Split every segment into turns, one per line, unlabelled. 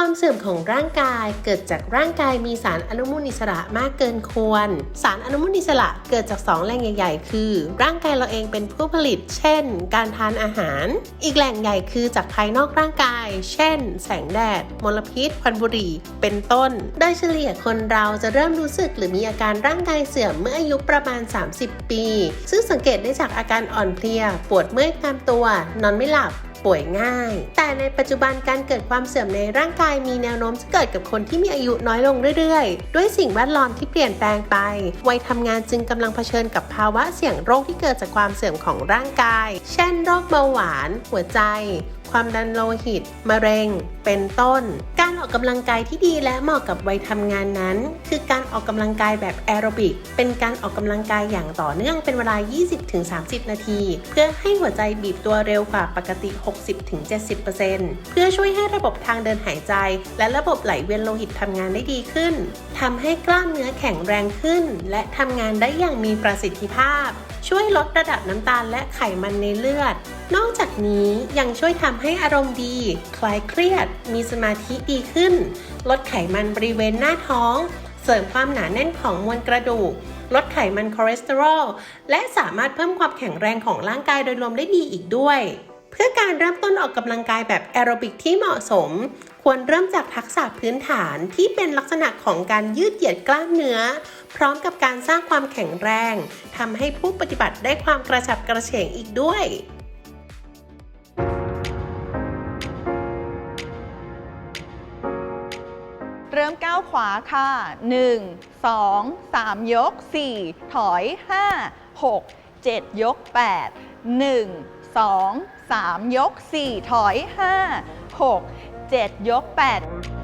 ความเสื่อมของร่างกายเกิดจากร่างกายมีสารอนุมูลอิสระมากเกินควร สารอนุมูลอิสระเกิดจากสองแหล่งใหญ่ๆ คือ ร่างกายเราเองเป็นผู้ผลิต เช่น การทานอาหาร อีกแหล่งใหญ่คือจากภายนอกร่างกาย เช่น แสงแดด มลพิษควันบุหรี่ เป็นต้น โดยเฉลี่ยคนเราจะเริ่มรู้สึกหรือมีอาการร่างกายเสื่อมเมื่ออายุประมาณ 30 ปี ซึ่งสังเกตได้จากอาการอ่อนเพลีย ปวดเมื่อยตามตัว นอนไม่หลับ ป่วยง่าย แต่ในปัจจุบันการเกิดความเสื่อมในร่างกายมีแนวโน้มจะเกิดกับคนที่มีอายุน้อยลงเรื่อยๆ ด้วยสิ่งแวดล้อมที่เปลี่ยนแปลงไป วัยทำงานจึงกำลังเผชิญกับภาวะเสี่ยงโรคที่เกิดจากความเสื่อมของร่างกาย เช่น โรคเบาหวาน หัวใจ ความดันโลหิต มะเร็ง เป็นต้น การออกกำลังกายที่ดีและเหมาะกับวัยทำงานนั้น คือการออกกำลังกายแบบแอโรบิก เป็นการออกกำลังกายอย่างต่อเนื่องเป็นเวลา 20-30 นาที เพื่อให้หัวใจบีบตัวเร็วกว่าปกติ 60-70%เพื่อช่วยให้ระบบทางเดินหายใจ และระบบไหลเวียนโลหิตทำงานได้ดีขึ้นทำให้กล้ามเนื้อแข็งแรงขึ้น และทำงานได้อย่างมีประสิทธิภาพ ช่วยลดระดับน้ำตาลและไขมันในเลือด นอกจากนี้ยังช่วยทำให้อารมณ์ดี คลายเครียด มีสมาธิดีขึ้น ลดไขมันบริเวณหน้าท้อง เสริมความหนาแน่นของมวลกระดูก ลดไขมันคอเลสเตอรอล และสามารถเพิ่มความแข็งแรงของร่างกายโดยรวมได้ดีอีกด้วย พื่อการเริ่มต้นออกกำลังกายแบบแอโรบิกที่เหมาะสม ควรเริ่มจากทักษะพื้นฐานที่เป็นลักษณะของการยืดเหยียดกล้ามเนื้อ พร้อมกับการสร้างความแข็งแรงทำให้ผู้ปฏิบัติได้ความกระฉับกระเฉงอีกด้วย
เริ่มก้าวขวาค่ะ 1 2 3 ยก 4 ถอย 5 6 7 ยก 8 1 2 3 ยก 4 ถอย 5 6 7 ยก 8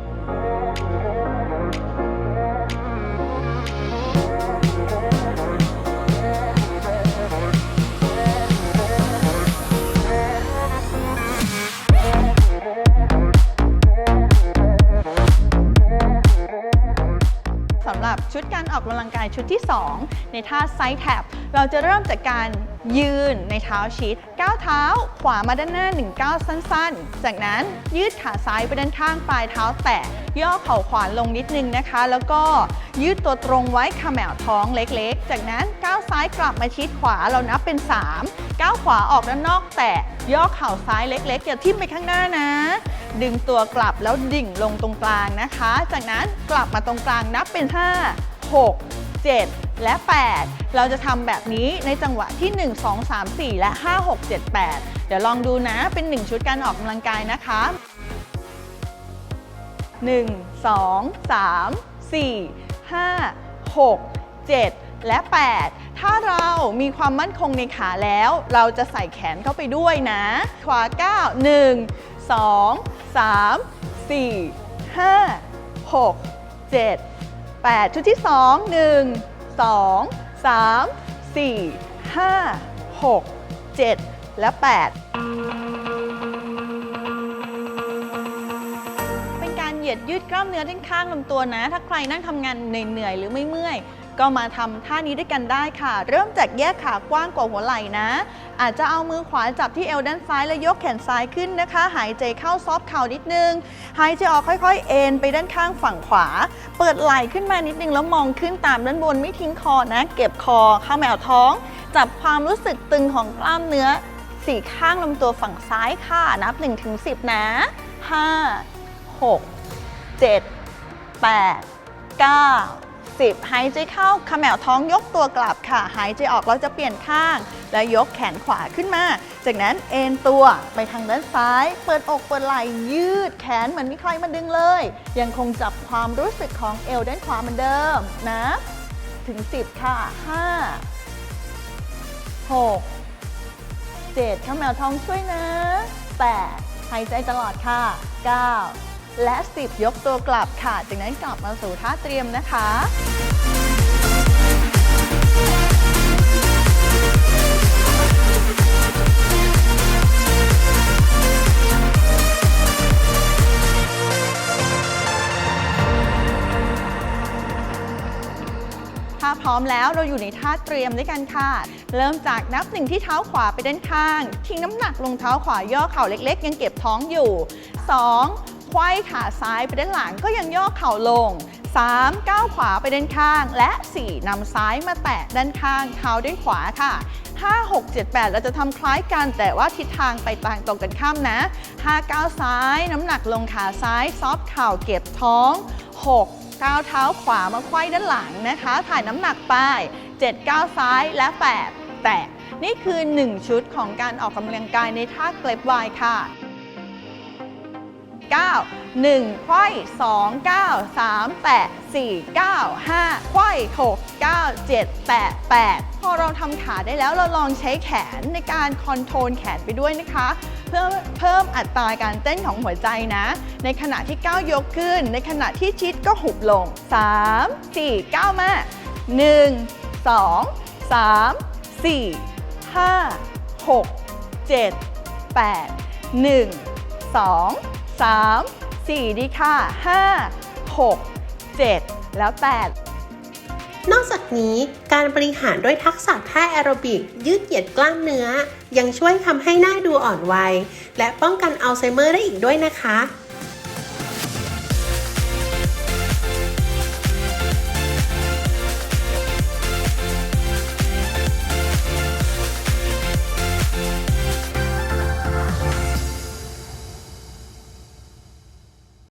ลังกายชุดที่ 2 ในท่าไซด์แท็บเราจะเริ่มจากการยืนในเท้าชิดก้าวเท้าขวามาด้านหน้า1ก้าวสั้น ๆ จากนั้นยืดขาซ้ายไปด้านข้างปลายเท้าแตะย่อเข่าขวาลงนิดนึงนะคะ แล้วก็ยืดตัวตรงไว้ขมวท้องเล็กๆ จากนั้นก้าวซ้ายกลับมาชิดขวาเรานับเป็น 3 ก้าวขวาออกด้านนอกแตะย่อเข่าซ้ายเล็กๆอย่าทิ่มไปข้างหน้านะ ดึงตัวกลับแล้วดิ่งลงตรงกลางนะคะ จากนั้นกลับมาตรงกลางนับเป็น 5 6 7 และ 8 เราจะทำแบบนี้ในจังหวะที่ 1 2 3 4 และ 5 6 7 8 เดี๋ยวลองดูนะ เป็น 1 ชุดการออกกำลังกายนะคะ 1 2 3 4 5 6 7 และ 8 ถ้าเรามีความมั่นคงในขาแล้ว เราจะใส่แขนเข้าไปด้วยนะ ขวา9 1 2 3 4 5 6 7 8 ชุดที่ 2 1 2 3 4 5 6 7 และ 8 เป็นการเหยียดยืดกล้ามเนื้อด้านข้างลำตัวนะ ถ้าใครนั่งทำงานเหนื่อยๆหรือไม่เมื่อยก็มาทำท่านี้ด้วยกันได้ค่ะ เริ่มจากแยกขากว้างกว่าหัวไหล่นะ อาจจะเอามือขวาจับที่เอวด้านซ้ายแล้วยกแขนซ้ายขึ้นนะคะ หายใจเข้าซอฟเข่านิดนึง หายใจออกค่อย ๆ เอ็นไปด้านข้างฝั่งขวา เปิดไหล่ขึ้นมานิดนึงแล้วมองขึ้นตามด้านบนไม่ทิ้งคอนะ เก็บคอเข้าแมวท้อง จับความรู้สึกตึงของกล้ามเนื้อสี่ข้างลำตัวฝั่งซ้ายค่ะ นับ 1-10 นะ 5 6 7 8 9 10 หายใจเข้าขมวท้องยกตัวกลับค่ะ หายใจออกเราจะเปลี่ยนข้าง แล้วยกแขนขวาขึ้นมา จากนั้นเอนตัวไปทางด้านซ้าย เปิดอกเปิดไหล่ยืดแขนเหมือนมีใครมาดึงเลย ยังคงจับความรู้สึกของเอวด้านขวาเหมือนเดิมนะถึง 10 ค่ะ 5 6 7 ข้าแมวท้องช่วยนะ 8 หายใจตลอดค่ะ 9 และ 10 ยกตัวกลับค่ะ จากนั้นกลับมาสู่ท่าเตรียมนะคะ พร้อมแล้วเราอยู่ในท่าเตรียมด้วยกันค่ะ เริ่มจากนับหนึ่งที่เท้าขวาไปด้านข้าง ทิ้งน้ำหนักลงเท้าขวาย่อเข่าเล็ก ๆ ยังเก็บท้องอยู่ 2. ไขว้ขาซ้ายไปด้านหลังก็ยังย่อเข่าลง 3. ก้าวขวาไปด้านข้าง และ 4. นำซ้ายมาแตะด้านข้างเท้าด้วยขวาค่ะ 5 6 7 8 เราจะทำคล้ายกันแต่ว่าทิศทางไปต่างตรงกันข้ามนะ 5 ก้าวซ้าย น้ำหนักลงขาซ้าย ซอฟเข่าเก็บท้อง 6 ก้าวเท้าขวามาไขว้ด้านหลังนะคะ ถ่ายน้ำหนักไป7ก้าวซ้ายและ8แตะนี่คือ 1 ชุดของการออกกำลังกายในท่าเกล็บวายค่ะ 9 1 ไขว้2 9 3แตะ4 9 5 ไขว้6 9 7แตะ8พอเราทำขาได้แล้วเราลองใช้แขนในการคอนโทรลแขนไปด้วยนะคะ พื่อเพิ่มอัตราการเต้นของหัวใจนะ ในขณะที่ก้าวยกขึ้น ในขณะที่ชิดก็หุบลง 3 4 9 มา 1 2 3 4 5 6 7 8 1 2 3 4 ดีค่ะ 5 6 7 แล้วแต่
นอกจากนี้การบริหารด้วยทักษะท่าแอโรบิก ยืดเหยียดกล้ามเนื้อ ยังช่วยทำให้หน้าดูอ่อนวัย และป้องกันอัลไซเมอร์ได้อีกด้วยนะคะ